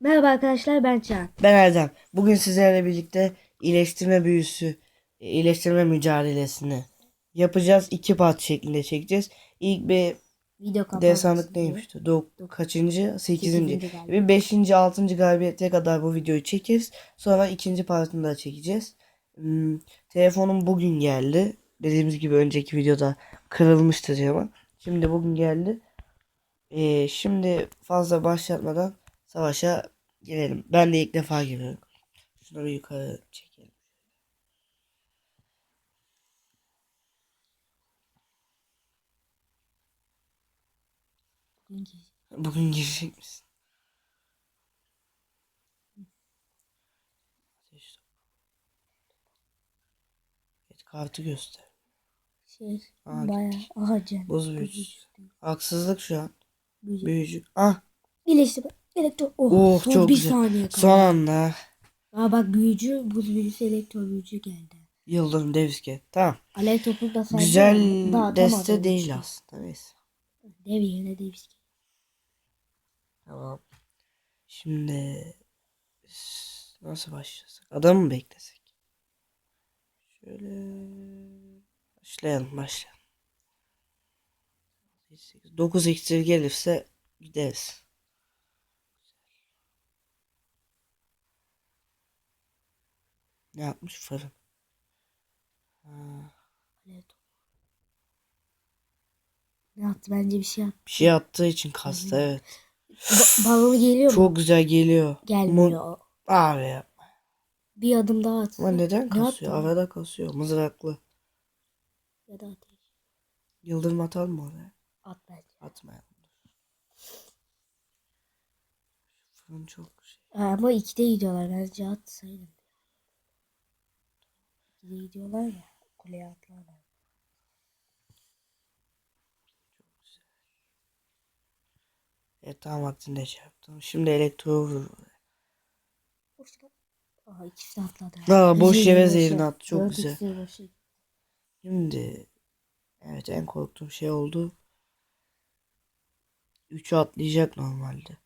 Merhaba arkadaşlar ben Can. Ben Erdem. Bugün sizlerle birlikte iyileştirme büyüsü, iyileştirme mücadelesini yapacağız. İki part şeklinde çekeceğiz. İlk bir Video dev sandık neymişti? Dok kaçıncı? Sekizinci. Bir beşinci, altıncı galibiyete kadar bu videoyu çekeriz. Sonra ikinci partını da çekeceğiz. Hmm, telefonum bugün geldi. Dediğimiz gibi önceki videoda kırılmıştı telefon. Şimdi bugün geldi. Ee, şimdi fazla başlatmadan savaşa girelim. Ben de ilk defa giriyorum. Şunları yukarı çekelim. Bugün girecek misin? Evet, kartı göster. Şey, Aa, bayağı aha Can. Buz büyücüsü. Haksızlık şu an. Büyücü. Büyücü. Ah. İyileştirme. Elektro. Oh, Oh, son çok bir güzel. saniye kaldı. Son anda. Aa bak büyücü, buz büyücüsü, elektro büyücü geldi. Yıldırım Devski. Tamam. Alev topu da saydı Güzel daha deste atamadı değil aslında. Neyse. Dev yerine dev iski. Tamam. Şimdi nasıl başlasak? Adamı mı beklesek? Şöyle başlayalım başlayalım. 9 iksir gelirse gideriz. Ne yapmış fırın? Ha. Ne yaptı? Bence bir şey yaptı. bir şey attığı için kastı evet. Ba- balonu geliyor mu? Çok güzel geliyor. Gelmiyor. Mu- Abi ya. Bir adım daha at. Ama neden Ne kasıyor? yaptı? Arada kasıyor. Mızraklı. Ya da ateş. Yıldırım atar mı oraya? At bence. Atmayalım. Fırın çok şey. Ama ikide gidiyorlar. Bence atsaydım. İkide gidiyorlar ya. Kuleye atlarlar. Evet tam vaktinde şey yaptım. Şimdi elektro vurur. Boş ver. Aha ikisi de atladı. Aa, boş yere boşa. zehrini attı. Çok Dört güzel. Şimdi evet en korktuğum şey oldu. 3'ü atlayacak normalde.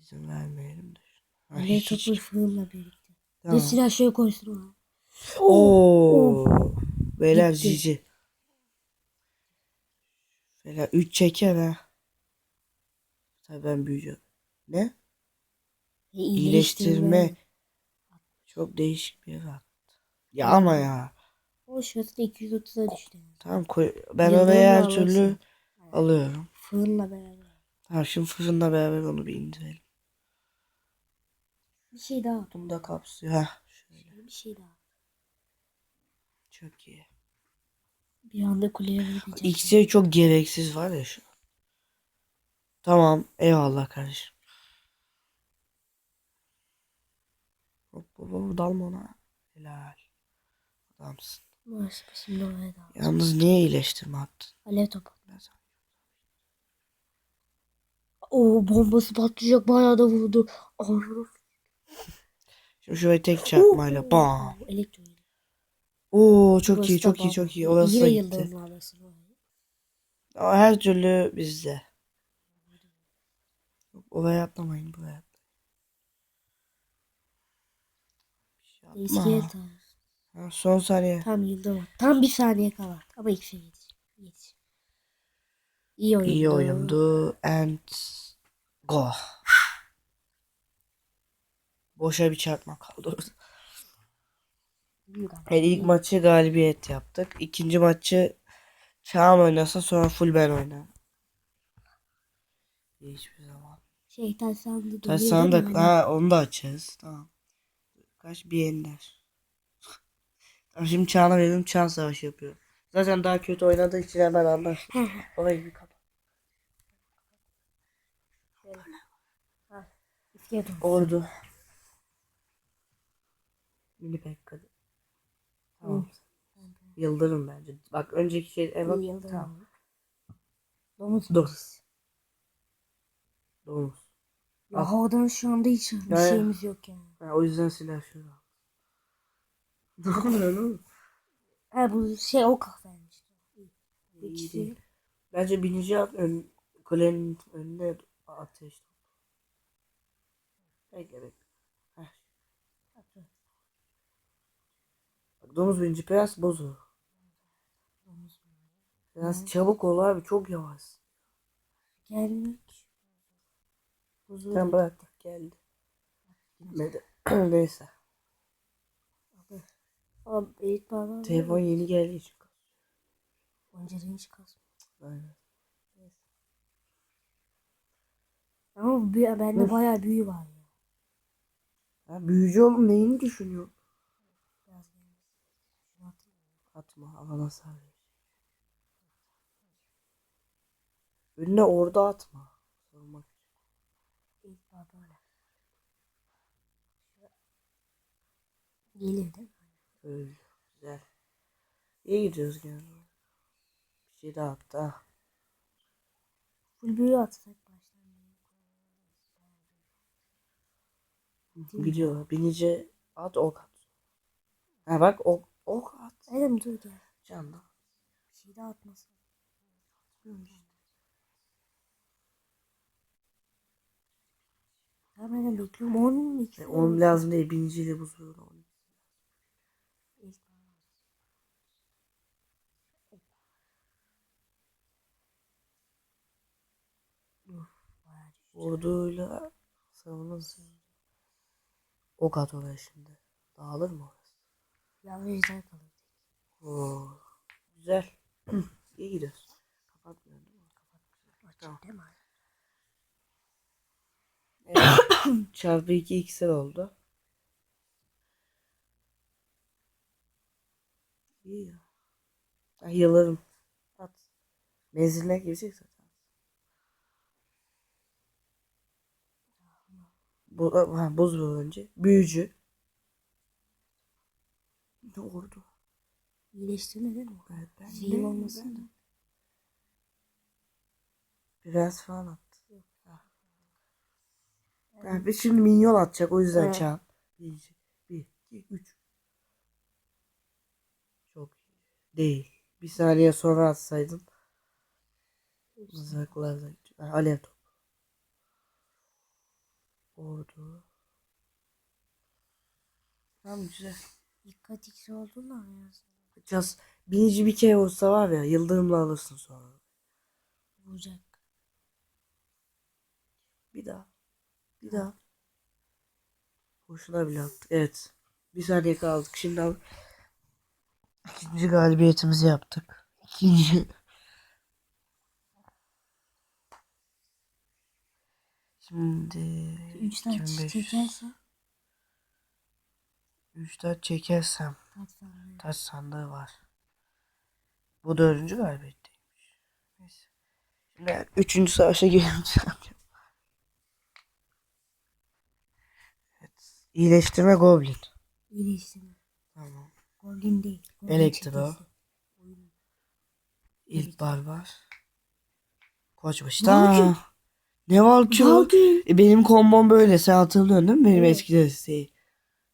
İzin vermeyelim de. Ha, hiç, hiç. topu fırınla birlikte. Tamam. Ve silah şöyle koysun ona. Oo. Beyler Gitti. cici. Beyler 3 çeker ha. Tabii ben büyüyeceğim. Ne? E, İyileştirme. Çok değişik bir attı. Ya ama ya. O şurası da 230'a düştü. Tamam koy. Ben Yıldırımla oraya her alırsın. türlü alıyorum. Fırınla beraber. Tamam şimdi fırında beraber onu bir indirelim. Bir şey daha. Bunu da kapsıyor. Heh, şöyle. Bir şey daha. Çok iyi. Bir anda kuleye vuracak. İkisi çok gereksiz var ya şu an. Tamam. Eyvallah kardeşim. Hop hop hop dalma ona. Helal. Adamsın. Başka şimdi oraya da. Yalnız niye iyileştirme attın? Alev topu. Oo bombası patlayacak bayağı da vurdu. Şimdi şurayı tek çarpmayla bam. Elektro. Oo çok Burası iyi da çok iyi çok iyi. Orası Yine da gitti. yıldırımla alırsın orayı. Ama her türlü bizde. Yok, Oraya atlamayın buraya atlayın. Bir şey yapma. İskelet alır. Ha, son saniye. Tam yıldırım. Tam bir saniye kala. Ama ikisi yetiş. Yetiş. İyi oyundu. İyi oyundu. And go. Boşa bir çarpma kaldı orada. Evet, ilk maçı galibiyet yaptık. İkinci maçı Çağan oynasa sonra full ben oynarım. Hiçbir zaman. Şey taş sandı. Taş sandık. Ha onu da açarız. Tamam. Kaç bir ender. Tamam şimdi Çağan'a verelim. Çağan savaşı yapıyor. Zaten daha kötü oynadığı için hemen anlar. Orayı bir kapat. Ordu. Mini Pekka. Tamam. Yıldırım bence. Bak önceki şey evet. Yıldırım. Tamam. Domuz. Domuz. Domuz. Ya havadan şu anda hiç bir Ya, ya. şeyimiz yok yani. Ha, o yüzden silah şurada. Ne oluyor oğlum? Ha bu şey o kahveymiş. İyi değil. Bence binici at ön, kulenin önüne ateş. Bekle bekle. Heh. Bak, domuz birinci prens bozu. Prens çabuk ol abi çok yavaş. Gelmiyor ki. Huzur. Sen bırak geldi. Gitmedi. Neyse. Abi baba. Telefon yeni geldiği için. Önceden hiç kasmıyor. Aynen. Ama bu bende bayağı büyü var ya. Ya büyücü oğlum neyini düşünüyor? Biraz gelmiş. Şunu atayım. Atma alana sarı. Önüne orada atma. Sormak. İlk baba öyle. Gelir değil mi? Öyle. Güzel. İyi gidiyoruz gene. Bir şey daha attı ha. Full büyü atsak baştan. Gidiyor. Binici at ok at. Ha bak ok, ok at. Elim gel. Canlı. Bir şey daha atmasın. Tamam ben de bekliyorum. Onun iki. E, onun lazım değil. Uf, bayağı düştü. Orduyla savunursun. Ok at oraya şimdi. Dağılır mı orası? Yalnızlar kalır. Oo. Güzel. İyi gidiyoruz. Kapatmıyorum değil mi? Tamam. Değil mi? Evet. Çarpı 2 iksir oldu. İyi ya. Ay yıllarım. At. Menziline girecek zaten. Bu, ha, buz önce. Büyücü. Ne oldu? İyileştirme değil mi? Evet, ben Zehir olmasın da. Biraz falan attı. Ha. Yani bir şimdi minyon atacak o yüzden Evet. çağın. Bir, bir, iki, üç. Çok iyi. Değil. Bir saniye sonra atsaydın. Mızraklar da Ha, Alev top. Ordu. Tamam güzel. Dikkat X olduğunu anlayasın. Yapacağız. Binici bir kere olsa var ya yıldırımla alırsın sonra. Vuracak. Bir daha. Bir daha. Hoşuna bile attık. Evet. Bir saniye kaldık. Şimdi al. İkinci galibiyetimizi yaptık. İkinci. Şimdi... Üç tane çiçek 3-4 çekersem taş sandığı var. Bu dördüncü galibiyetiymiş. Neyse. Şimdi üçüncü savaşa gireceğim. evet. İyileştirme Goblin. İyileştirme. Tamam. Goblin değil. Goblin Elektro. İlk barbar. Koçbaşı. Aa, ne Valkür? E, benim kombom böyle. Sen hatırlıyorsun değil mi? Benim evet. eski listeyi.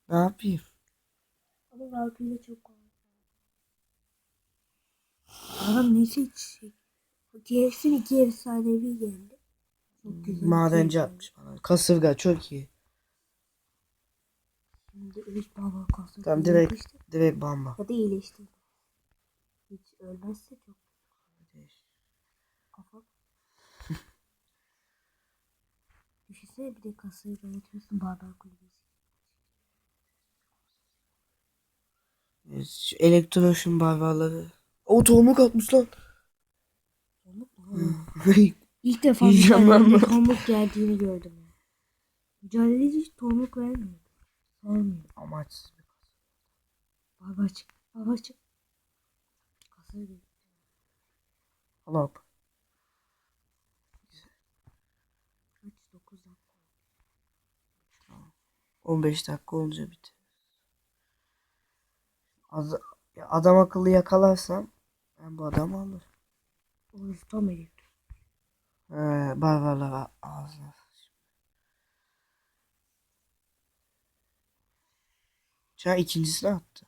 Ne yapayım? Ama Valkyrie çok kolay. Adam ne seçecek? Gelsin iki efsanevi geldi. Çok güzel. Madenci iki atmış bana. Kasırga çok iyi. Şimdi ilk baba kalsın. Tamam direkt direkt bamba. Ya da iyileşti. Hiç ölmezse çok kafa. Düşünsene bir de kasayı yönetiyorsun barbar kulübesi. Evet, şu Elektroşun barbarları. O tohumluk atmış lan. İlk defa bir Yiyeceğim ben tane bunu. pamuk geldiğini gördüm. ya. Mücadeleci hiç tomruk vermiyor. Vermiyor. Amaçsız bir Baba çık. Baba çık. Kasayı bir. Hop. Kaç? 9 dakika. 15 dakika olunca biter. Az, adam akıllı yakalarsam ben bu adamı alırım. O tam elektro. Ee, barbarlara ağzına. Çağ ikincisini attı.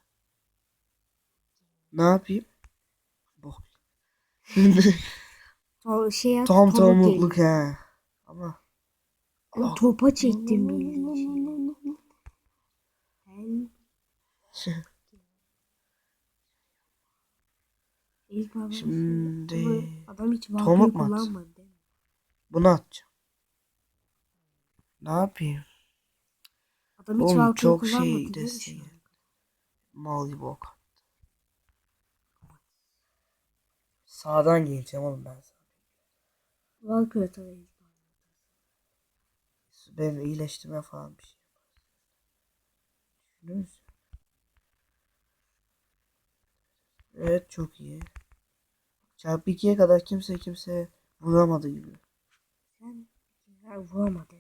Ne yapayım? Bok. To şey yap, Tam geliyor. he. Ama Ben topa çektim bildiğin şey. İlk baba. Şimdi Ama Adam hiç Tomruk vampir mu atsın? kullanmadı değil mi? bunu atacağım. Ne yapayım? Adam hiç Oğlum vampir çok kullanmadı şey değil mi desin şu ya. an? Mal gibi ok attı. Sağdan geleceğim oğlum ben sana. Vampir atarayız. Benim iyileştirme falan bir şey. Düşünür müsün? Evet çok iyi. Çarpı 2'ye kadar kimse kimseye vuramadı gibi. Sen ya vuramadı.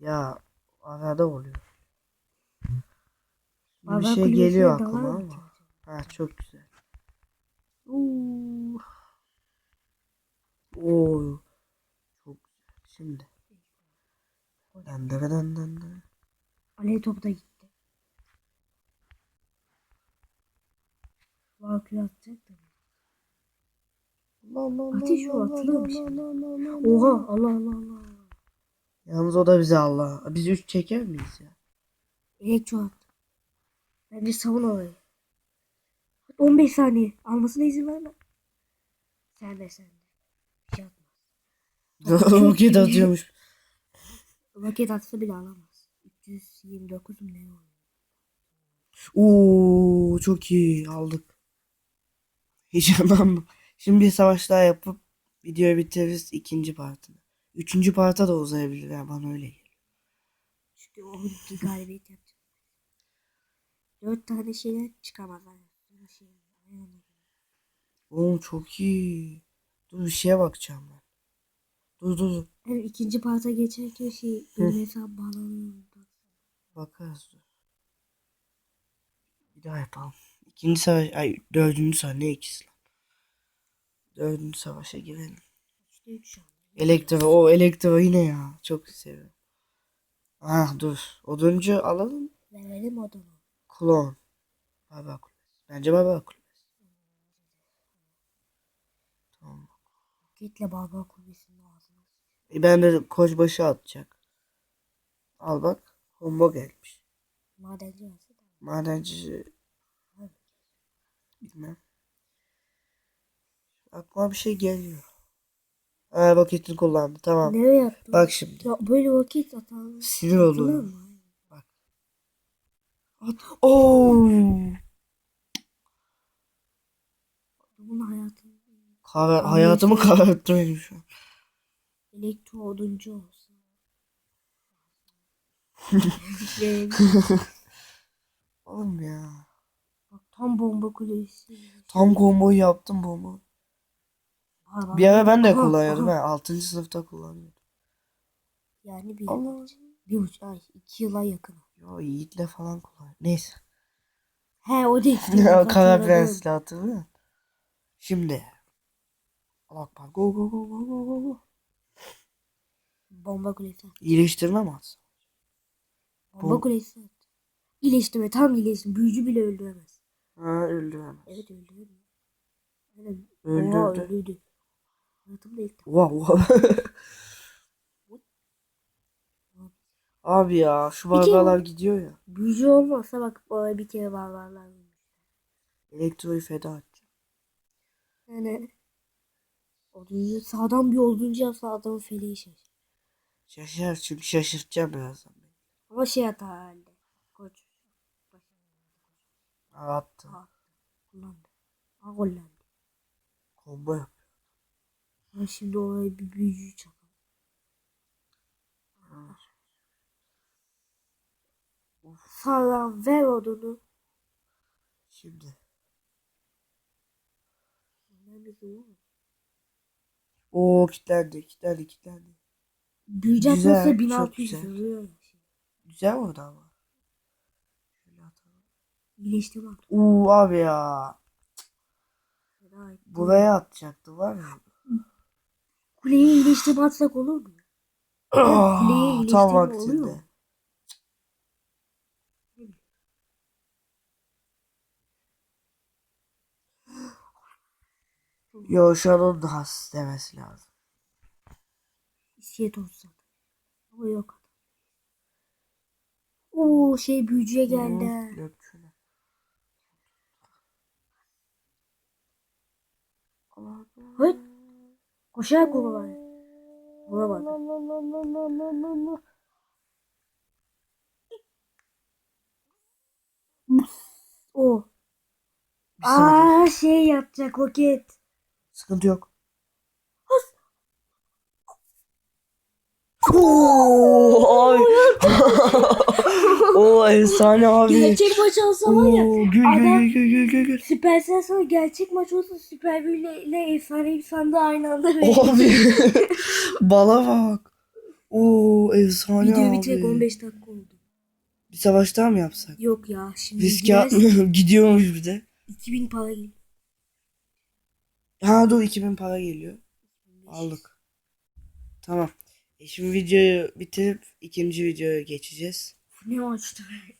Ya arada oluyor. Bir Barbar şey geliyor aklıma ama. acaba? Ha çok güzel. Oo. Oo. Çok güzel. Şimdi. Dan dan dan dan dan. Alev topu da gitti. Vampir atacak da. Ateş o atılırmış. Oha Allah Allah Allah. Yalnız o da bize Allah. Biz üç çeker miyiz ya? Elektro attı. Bence savun orayı. 15 saniye. Almasına izin verme. Sen de sen de. Bir şey atmaz. Roket atıyormuş. Roket atsa bile alamaz. 329 mu ne oluyor? Oo çok iyi aldık. Heyecanlandım. Şimdi bir savaş daha yapıp videoyu bitiririz ikinci partını. Üçüncü parta da uzayabilir ya bana öyle geliyor. Çünkü o bir galibiyet yapacak. Dört tane şeyler çıkamazlar. Şey. Oğlum çok iyi. Dur bir şeye bakacağım ben. Dur dur dur. Yani ikinci parta geçerken şey benim hesap bağlanıyor. Bakarız dur. Bir daha yapalım. İkinci savaş, ay dördüncü savaş ne ikisi lan. Dördüncü savaşa girelim. İşte üç. Elektro, o elektro yine ya. Çok seviyorum. Ah dur. Oduncu alalım. Verelim odunu. Klon. Baba kulesi. Bence baba kulesi. Tamam. Roketle barbar kulübesinin ağzına. E ben de koçbaşı atacak. Al bak. Combo gelmiş. Madenci da. Madenci bilmem. Aklıma bir şey geliyor. Ha roketini kullandı. Tamam. Nereye attın? Bak şimdi. Ya böyle roket atan. Sinir oluyorum. mı? At. Oo. Adamın hayatı Kara, hayatımı kararttı benim şu an. elektro oduncu olsa. Şey, Oğlum ya. Tam bomba kulesi. Tam komboyu yaptım bomba. Barbar. Bir ara ben de kullanıyordum. ha. 6. sınıfta kullanıyordum. Yani bir, Allah. bir buçuk ay, iki yıla yakın. Yo Yiğit'le falan kullan. Neyse. He o değil. Kara Hatırladım. Prens'le hatırlıyor musun? Şimdi. Bak bak go go go go go go go. Bomba kulesi. İyileştirme mi atsın? Bomba Bom- kulesi. İyileştirme tam iyileştirme. Büyücü bile öldüremez. Ha öldüremez. Evet öldüremiyor. Aynen. Öldürdü. Oha, öldürdü. Hayatımda ilk defa. Wow wow. Abi ya şu barbarlar gidiyor ya. Büyücü olmasa bak bana bir kere barbarlar. Elektroyu feda edeceğim. Yani oduncu sağdan bir oduncu adamın feleği şaşır. Şaşır çünkü şaşırtacağım birazdan. Ama şey atar herhalde. Ha, attı. Ha. Kullandı. Ha kullandı. Combo yap. Ama şimdi oraya bir büyücü çakalım. Sağdan ver odunu. Şimdi. Bir duyuyorum. Oo kilitlendi kilitlendi kilitlendi. Atmasa çok 1600 güzel. vuruyor. Güzel oldu ama. Şöyle atalım. İyileştirme attı. Oo abi ya. Etti. Buraya atacaktı var ya. Kuleye iyileştirme atsak olur mu? Ah, kuleye tam iyileştirme oluyor vaktinde. mu? Şu an onun da has demesi lazım. iskelet olsa. Ama yok. Oo şey büyücüye geldi. ha. Yok Hayır. Koşarak var. Bulamadı. O. Aa şey yapacak roket. Sıkıntı yok. Oo, ay. Oo efsane abi. Gerçek maç olsa var ya. Oo, gül adam- gül gül gül gül gül. Süpersel sonra gerçek maç olsa Süper Bir ile, ile efsane bir sandığı aynı anda. Abi. Bala bak. Oo efsane Video abi. bitirek 15 dakika oldu. Bir savaş daha mı yapsak? Yok ya şimdi Riske atmıyorum. Gidiyormuş bir de. 2000 para geliyor. Ha dur 2000 para geliyor. Aldık. Tamam. E şimdi videoyu bitirip ikinci videoya geçeceğiz. Ne maçtı be?